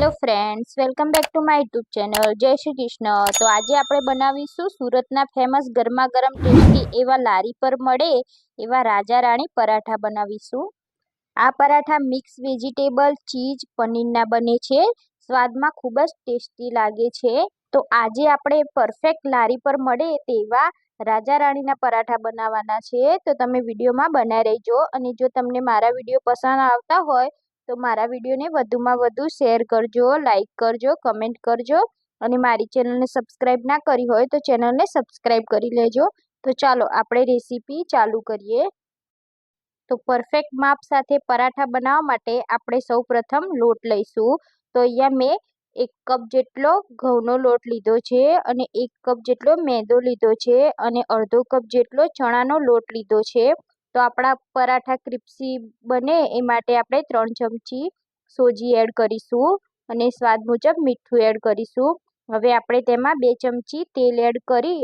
Hello friends welcome back to my YouTube channel જય શ્રી કૃષ્ણ. તો આજે આપણે બનાવીશું સુરતના ફેમસ ગરમા ગરમ ટેસ્ટી એવા લારી પર મળે એવા રાજા રાણી પરાઠા બનાવીશું. આ પરાઠા મિક્સ વેજીટેબલ ચીઝ પનીરના બને છે. સ્વાદમાં ખૂબ જ ટેસ્ટી લાગે છે. તો આજે આપણે પરફેક્ટ લારી પર મળે તેવા રાજા રાણીના પરાઠા બનાવવાના છે. તો તમે વિડીયોમાં બનાવી રહેજો. અને જો તમને મારા વીડિયો પસંદ આવતા હોય તો મારા વિડીયોને વધુમાં વધુ શેર કરજો, લાઈક કરજો, કમેન્ટ કરજો અને મારી ચેનલને સબસ્ક્રાઈબ ના કરી હોય તો ચેનલને સબસ્ક્રાઈબ કરી લેજો. તો ચાલો આપણે રેસીપી ચાલુ કરીએ. તો પરફેક્ટ માપ સાથે પરાઠા બનાવવા માટે આપણે સૌપ્રથમ લોટ લઈશું. તો અહીંયા મેં એક કપ જેટલો ઘઉંનો લોટ લીધો છે અને એક કપ જેટલો મેંદો લીધો છે અને અડધો કપ જેટલો ચણાનો લોટ લીધો છે. તો આપણા પરાઠા ક્રિપ્સી બને એ માટે આપણે ત્રણ ચમચી સોજી એડ કરીશું અને સ્વાદ મુજબ મીઠું એડ કરીશું. હવે આપણે તેમાં બે ચમચી તેલ એડ કરી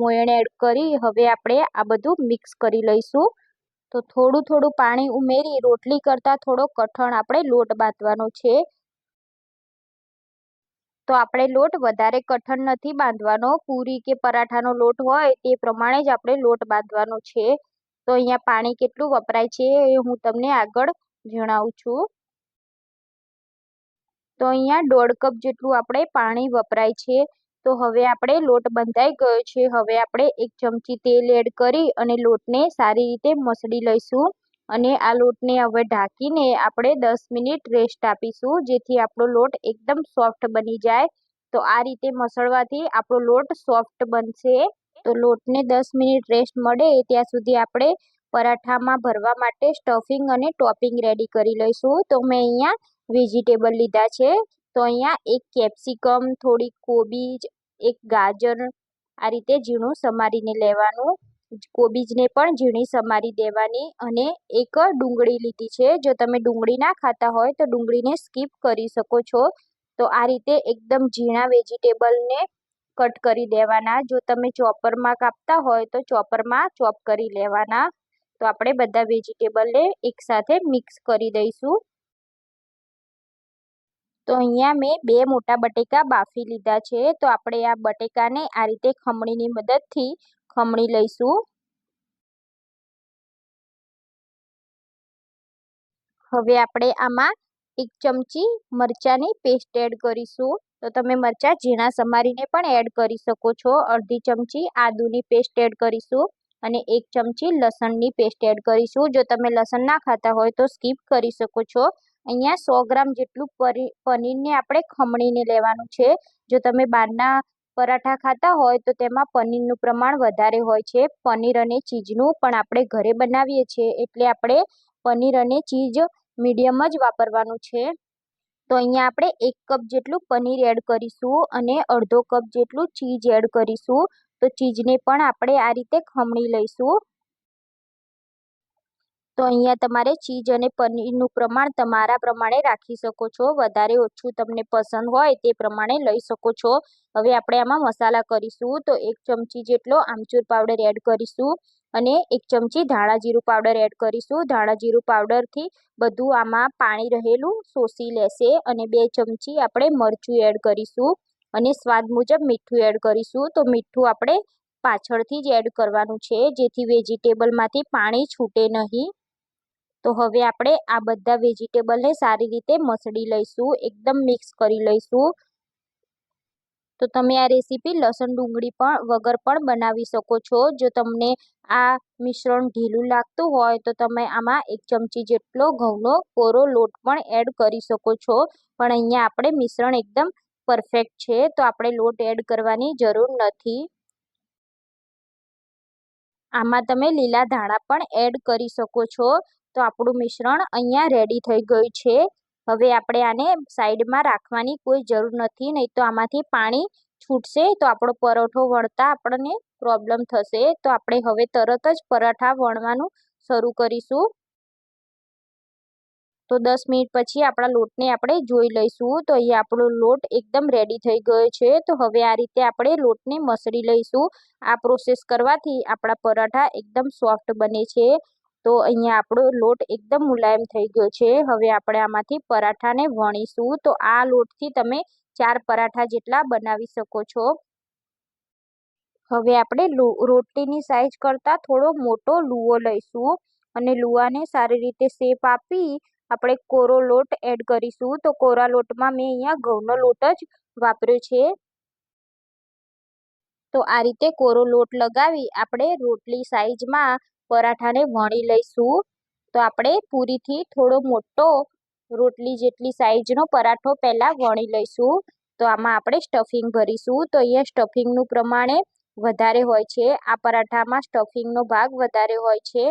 મોયણ એડ કરી, હવે આપણે આ બધું મિક્સ કરી લઈશું. તો થોડું થોડું પાણી ઉમેરી, રોટલી કરતાં થોડો કઠણ આપણે લોટ બાંધવાનો છે. તો આપણે લોટ વધારે કઠણ નથી બાંધવાનો. પૂરી કે પરાઠાનો લોટ હોય તે પ્રમાણે જ આપણે લોટ બાંધવાનો છે. તો અહીંયા પાણી કેટલું વપરાય છે એ હું તમને આગળ જણાવું છું. તો અહીંયા દોઢ કપ જેટલું આપણે પાણી વપરાય છે. તો હવે આપણે લોટ બંધાઈ ગયો છે. હવે આપણે એક ચમચી તેલ એડ કરી અને લોટને સારી રીતે મસળી લઈશું. અને આ લોટને હવે ઢાંકીને આપણે દસ મિનિટ રેસ્ટ આપીશું, જેથી આપણો લોટ એકદમ સોફ્ટ બની જાય. તો આ રીતે મસળવાથી આપણો લોટ સોફ્ટ બનશે. તો લોટને દસ મિનિટ રેસ્ટ મળે ત્યાં સુધી આપણે પરાઠામાં ભરવા માટે સ્ટફિંગ અને ટોપિંગ રેડી કરી લઈશું. તો મેં અહીંયા વેજીટેબલ લીધા છે. તો અહીંયા એક કેપ્સિકમ થોડી કોબીજ, એક ગાજર આ રીતે ઝીણું સમારીને લેવાનું. કોબીજને પણ ઝીણી સમારી દેવાની અને એક ડુંગળી લીધી છે. જો તમે ડુંગળી ના ખાતા હોય તો ડુંગળીને સ્કીપ કરી શકો છો. તો આ રીતે એકદમ ઝીણા વેજીટેબલને કટ કરી દેવાના. જો તમે ચોપરમાં કાપતા હોય તો ચોપરમાં ચોપ કરી લેવાના. તો આપણે બધા વેજીટેબલને એકસાથે મિક્સ કરી દઈશું. તો અહીંયા મેં બે મોટા બટેકા બાફી લીધા છે. તો આપણે આ બટેકાને આ રીતે ખમણીની મદદથી ખમણી લઈશું. હવે આપણે આમાં એક ચમચી મરચાંની પેસ્ટ એડ કરીશું. તો તમે મરચાં ઝીણા સમારીને પણ એડ કરી શકો છો. અડધી ચમચી આદુની પેસ્ટ એડ કરીશું અને એક ચમચી લસણની પેસ્ટ એડ કરીશું. જો તમે લસણ ના ખાતા હોય તો સ્કીપ કરી શકો છો. અહીંયા સો ગ્રામ જેટલું પનીરને આપણે ખમણીને લેવાનું છે. જો તમે બહારના પરાઠા ખાતા હોય તો તેમાં પનીરનું પ્રમાણ વધારે હોય છે. પનીર અને ચીઝનું પણ આપણે ઘરે બનાવીએ છીએ. એટલે આપણે પનીર અને ચીઝ મીડિયમ જ વાપરવાનું છે. તો અહીંયા આપણે એક કપ જેટલું પનીર એડ કરીશું અને અડધો કપ જેટલું ચીઝ એડ કરીશું. તો ચીઝને પણ આપણે આ રીતે ખમણી લઈશું. તો અહીંયા તમારે ચીઝ અને પનીરનું પ્રમાણ તમારા પ્રમાણે રાખી શકો છો. વધારે ઓછું તમને પસંદ હોય તે પ્રમાણે લઈ શકો છો. હવે આપણે આમાં મસાલા કરીશું. તો એક ચમચી જેટલો આમચૂર પાવડર એડ કરીશું. અને એક ચમચી ધાણા જીરું પાવડર એડ કરીશું. ધાણા જીરું પાવડરથી બધું આમાં પાણી રહેલું શોષી લેશે અને બે ચમચી આપણે મરચું એડ કરીશું અને સ્વાદ મુજબ મીઠું એડ કરીશું. તો મીઠું આપણે પાછળથી જ એડ કરવાનું છે, જેથી વેજીટેબલમાંથી પાણી છૂટે નહીં. તો હવે આપણે આ બધા વેજીટેબલને સારી રીતે મસળી લઈશું, એકદમ મિક્સ કરી લઈશું. તો તમે આ રેસીપી લસણ ડુંગળી પણ વગર પણ બનાવી શકો છો. જો તમને આ મિશ્રણ ઢીલું લાગતું હોય તો તમે આમાં એક ચમચી જેટલો ઘઉંનો કોરો લોટ પણ એડ કરી શકો છો. પણ અહીંયા આપણે મિશ્રણ એકદમ પરફેક્ટ છે, તો આપણે લોટ એડ કરવાની જરૂર નથી. આમાં તમે લીલા ધાણા પણ એડ કરી શકો છો. તો આપણું મિશ્રણ અહીંયા રેડી થઈ ગયું છે. હવે આપણે આને સાઈડમાં રાખવાની કોઈ જરૂર નથી, નહીં તો આમાંથી પાણી છૂટશે, તો આપણો પરોઠો વણતા આપણને પ્રોબ્લેમ થશે. તો આપણે હવે તરત જ પરાઠા વણવાનું શરૂ કરીશું. તો દસ મિનિટ પછી આપણા લોટને આપણે જોઈ લઈશું. તો અહીંયા આપણો લોટ એકદમ રેડી થઈ ગયો છે. તો હવે આ રીતે આપણે લોટને મસળી લઈશું. આ પ્રોસેસ કરવાથી આપણા પરાઠા એકદમ સોફ્ટ બને છે. તો અહીંયા આપણો લોટ એકદમ મુલાયમ થઈ ગયો છે. હવે આપણે આમાંથી પરાઠાને વણીશું. તો આ લોટથી તમે ચાર પરાઠા જેટલા બનાવી શકો છો. હવે આપણે રોટલીની સાઈઝ કરતાં થોડો મોટો લુઓ લઈશું અને લુવાને સારી રીતે શેપ આપી આપણે કોરો લોટ એડ કરીશું. તો કોરા લોટમાં મેં અહીંયા ઘઉંનો લોટ જ વાપર્યો છે. તો આ રીતે કોરો લોટ લગાવી આપણે રોટલી સાઈઝમાં પરાઠાને વણી લઈશું. તો આપણે પૂરીથી થોડો મોટો રોટલી જેટલી સાઈઝનો પરાઠો પહેલાં વણી લઈશું. તો આમાં આપણે સ્ટફિંગ ભરીશું. તો અહીંયા સ્ટફિંગનું પ્રમાણે વધારે હોય છે. આ પરાઠામાં સ્ટફિંગનો ભાગ વધારે હોય છે.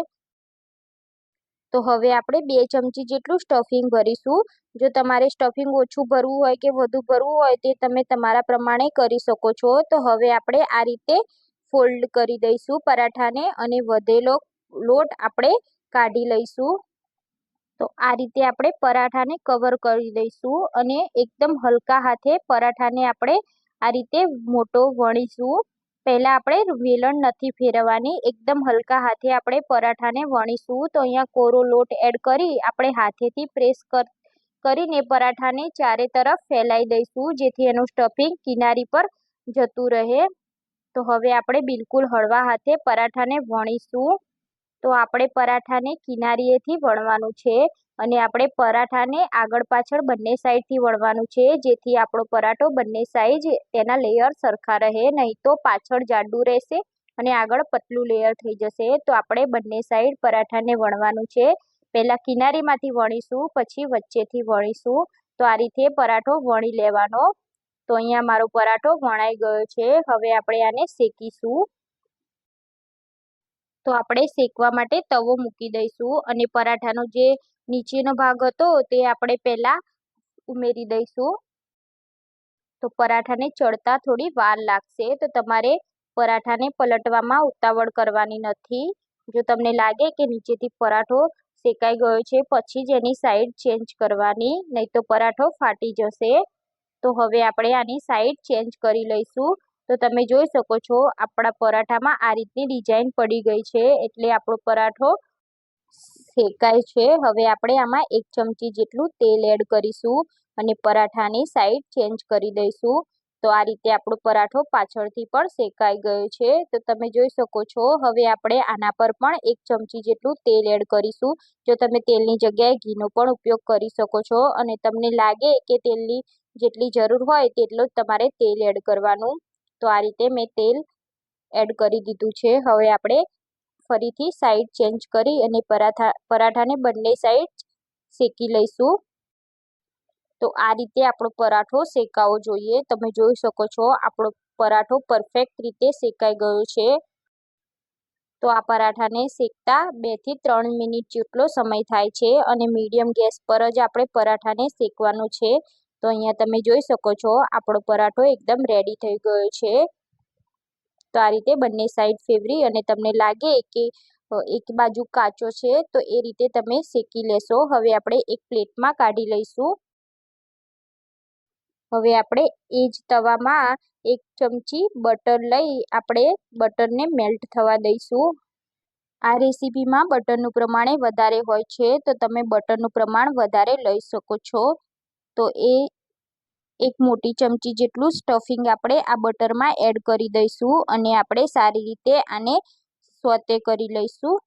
તો હવે આપણે બે ચમચી જેટલું સ્ટફિંગ ભરીશું. જો તમારે સ્ટફિંગ ઓછું ભરવું હોય કે વધુ ભરવું હોય તે તમે તમારા પ્રમાણે કરી શકો છો. તો હવે આપણે આ રીતે ફોલ્ડ કરી દઈશું પરાઠાને અને વધેલો લોટ આપણે કાઢી લઈશું. તો આ રીતે આપણે પરાઠાને કવર કરી દઈશું અને એકદમ હલકા હાથે પરાઠાને આપણે આ રીતે મોટો વણીશું. પહેલાં આપણે વેલણ નથી ફેરવવાની, એકદમ હલકા હાથે આપણે પરાઠાને વણીશું. તો અહીંયા કોરો લોટ એડ કરી આપણે હાથેથી પ્રેસ કરીને પરાઠાને ચારે તરફ ફેલાઈ દઈશું, જેથી એનું સ્ટફિંગ કિનારી પર જતું રહે. તો હવે આપણે બિલકુલ હળવા હાથે પરાઠાને વણીશું. તો આપણે પરાઠાને કિનારીએથી વણવાનું છે અને આપણે પરાઠાને આગળ પાછળ બંને સાઈડથી વણવાનું છે, જેથી આપણો પરાઠો બંને સાઈડ તેના લેયર સરખા રહે, નહીં તો પાછળ જાડું રહેશે અને આગળ પતલું લેયર થઈ જશે. તો આપણે બંને સાઈડ પરાઠાને વણવાનું છે. પહેલાં કિનારીમાંથી વણીશું, પછી વચ્ચેથી વણીશું. તો આ રીતે પરાઠો વણી લેવાનો. તો અહીંયા મારો પરાઠો વણાઈ ગયો છે. હવે આપણે આને શેકીશું. તો આપણે શેકવા માટે તવો મૂકી દઈશું અને પરાઠાનો જે નીચેનો ભાગ હતો તે આપણે પહેલાં ઉમેરી દઈશું. તો પરાઠાને ચડતા થોડી વાર લાગશે તો તમારે પરાઠાને પલટવામાં ઉતાવળ કરવાની નથી. જો તમને લાગે કે નીચેથી પરાઠો શેકાઈ ગયો છે, પછી જ એની સાઈડ ચેન્જ કરવાની, નહીં તો પરાઠો ફાટી જશે. તો હવે આપણે આની સાઈડ ચેન્જ કરી લઈશું. તો તમે જોઈ શકો છો, આપણા પરાઠામાં આ રીતની ડિઝાઇન પડી ગઈ છે. એટલે આપણો પરાઠો શેકાય છે. હવે આપણે આમાં એક ચમચી જેટલું તેલ એડ કરીશું અને પરાઠાની સાઈડ ચેન્જ કરી દઈશું. તો આ રીતે આપણો પરાઠો પાછળથી પણ શેકાઈ ગયો છે. તો તમે જોઈ શકો છો, હવે આપણે આના પર પણ એક ચમચી જેટલું તેલ એડ કરીશું. જો તમે તેલની જગ્યાએ ઘીનો પણ ઉપયોગ કરી શકો છો અને તમને લાગે કે તેલની જેટલી જરૂર હોય તેટલું જ તમારે તેલ એડ કરવાનું. તો આ રીતે મેં તેલ એડ કરી દીધું છે. હવે આપણે ફરીથી સાઈડ ચેન્જ કરી અને પરાઠા, પરાઠાને બંને સાઈડ શેકી લઈશું. તો આ રીતે આપણો પરાઠો શેકાવો જોઈએ. તમે જોઈ શકો છો, આપણો પરાઠો પરફેક્ટ રીતે શેકાઈ ગયો છે. તો આ પરાઠાને શેકતા બેથી ત્રણ મિનિટ જેટલો સમય થાય છે અને મીડિયમ ગેસ પર જ આપણે પરાઠાને શેકવાનો છે. તો અહીંયા તમે જોઈ શકો છો, આપણો પરાઠો એકદમ રેડી થઈ ગયો છે. તો આ રીતે બંને સાઈડ ફેવરી અને તમને લાગે કે એક બાજુ કાચો છે, તો એ રીતે તમે શેકી લેશો. હવે આપણે એક પ્લેટમાં કાઢી લઈશું. હવે આપણે એ જ તવામાં એક ચમચી બટર લઈ આપણે બટરને મેલ્ટ થવા દઈશું. આ રેસીપીમાં બટરનું પ્રમાણે વધારે હોય છે, તો તમે બટરનું પ્રમાણ વધારે લઈ શકો છો. તો એ એક મોટી ચમચી જેટલું સ્ટફિંગ આપણે આ બટરમાં એડ કરી દઈશું અને આપણે સારી રીતે આને સોતે કરી લઈશું.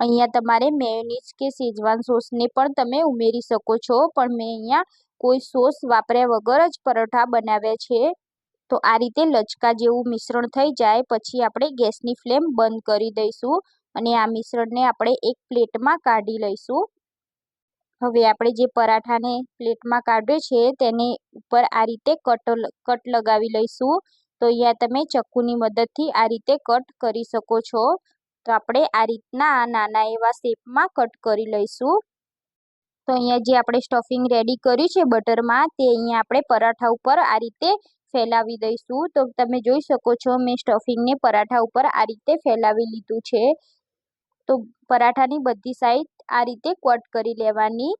અહીંયા તમારે મેયોનીઝ કે શેજવાન સોસને પણ તમે ઉમેરી શકો છો, પણ મેં અહીંયા કોઈ સોસ વાપર્યા વગર જ પરોઠા બનાવ્યા છે. તો આ રીતે લચકા જેવું મિશ્રણ થઈ જાય, પછી આપણે ગેસની ફ્લેમ બંધ કરી દઈશું અને આ મિશ્રણને આપણે એક પ્લેટમાં કાઢી લઈશું. હવે આપણે જે પરાઠાને પ્લેટમાં કાઢ્યો છે, તેની ઉપર આ રીતે કટ કટ લગાવી લઈશું. તો અહીંયા તમે ચક્કુની મદદથી આ રીતે કટ કરી શકો છો. તો આપણે આ રીતના નાના એવા શેપમાં કટ કરી લઈશું. તો અહીંયા જે આપણે સ્ટફિંગ રેડી કર્યું છે બટરમાં, તે અહીંયા આપણે પરાઠા ઉપર આ રીતે ફેલાવી દઈશું. તો તમે જોઈ શકો છો, મેં સ્ટફિંગને પરાઠા ઉપર આ રીતે ફેલાવી લીધું છે. તો પરાઠાની બધી સાઈડ આ રીતે કટ કરી લેવાની.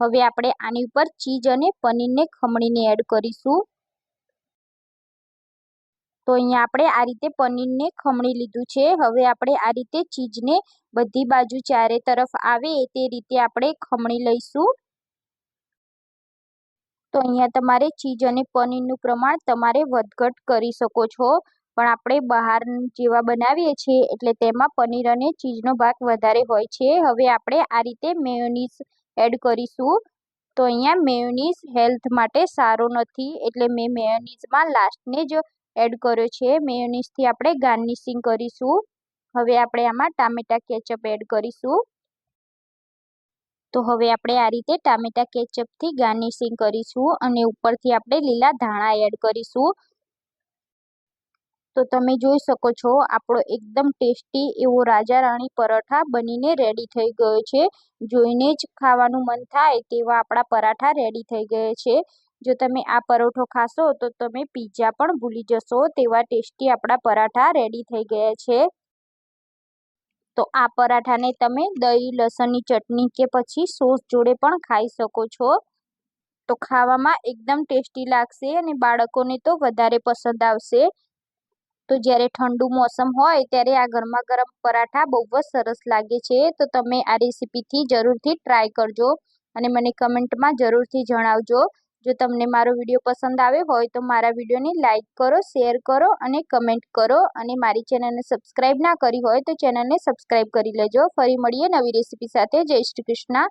હવે આપણે આની ઉપર ચીઝ અને પનીરને ખમણીને એડ કરીશું. તો અહીંયા આપણે આ રીતે પનીરને ખમણી લીધું છે. હવે આપણે આ રીતે ચીઝને બધી બાજુ ચારે તરફ આવે તે રીતે આપણે ખમણી લઈશું. તો અહીંયા તમારે ચીઝ અને પનીરનું પ્રમાણ તમારે વધઘટ કરી શકો છો. પણ આપણે બહાર જેવા બનાવીએ છીએ એટલે તેમાં પનીર અને ચીઝનો ભાગ વધારે હોય છે. હવે આપણે આ રીતે મેયોનીઝ એડ કરીશું. તો અહીંયા મેયોનીઝ હેલ્થ માટે સારો નથી એટલે મેં મેયોનીઝમાં લાસ્ટને જ એડ કર્યો છે. મેયોનીઝથી આપણે ગાર્નિશિંગ કરીશું. હવે આપણે આમાં ટામેટા કેચઅપ એડ કરીશું. તો હવે આપણે આ રીતે ટામેટા કેચઅપથી ગાર્નિશિંગ કરીશું અને ઉપરથી આપણે લીલા ધાણા એડ કરીશું. તો તમે જોઈ શકો છો, આપણો એકદમ ટેસ્ટી એવો રાજા રાણી પરાઠા બનીને રેડી થઈ ગયો છે. જોઈને જ ખાવાનું મન થાય તેવા આપણા પરાઠા રેડી થઈ ગયા છે. જો તમે આ પરોઠો ખાશો તો તમે પીઝા પણ ભૂલી જશો તેવા ટેસ્ટી આપણા પરાઠા રેડી થઈ ગયા છે. તો આ પરાઠાને તમે દહીં, લસણની ચટણી કે પછી સોસ જોડે પણ ખાઈ શકો છો. તો ખાવામાં એકદમ ટેસ્ટી લાગશે અને બાળકોને તો વધારે પસંદ આવશે. તો જ્યારે ઠંડુ મોસમ હોય ત્યારે આ ગરમા ગરમ પરાઠા બહુ જ સરસ લાગે છે. તો તમે આ રેસીપીથી જરૂરથી ટ્રાય કરજો અને મને કમેન્ટમાં જરૂરથી જણાવજો. જો તમને મારો વીડિયો પસંદ આવ્યો હોય તો મારા વિડીયોને લાઇક કરો, શેર કરો અને કમેન્ટ કરો. અને મારી ચેનલને સબસ્ક્રાઈબ ના કરી હોય તો ચેનલને સબસ્ક્રાઈબ કરી લેજો. ફરી મળીએ નવી રેસીપી સાથે. જય શ્રી કૃષ્ણ.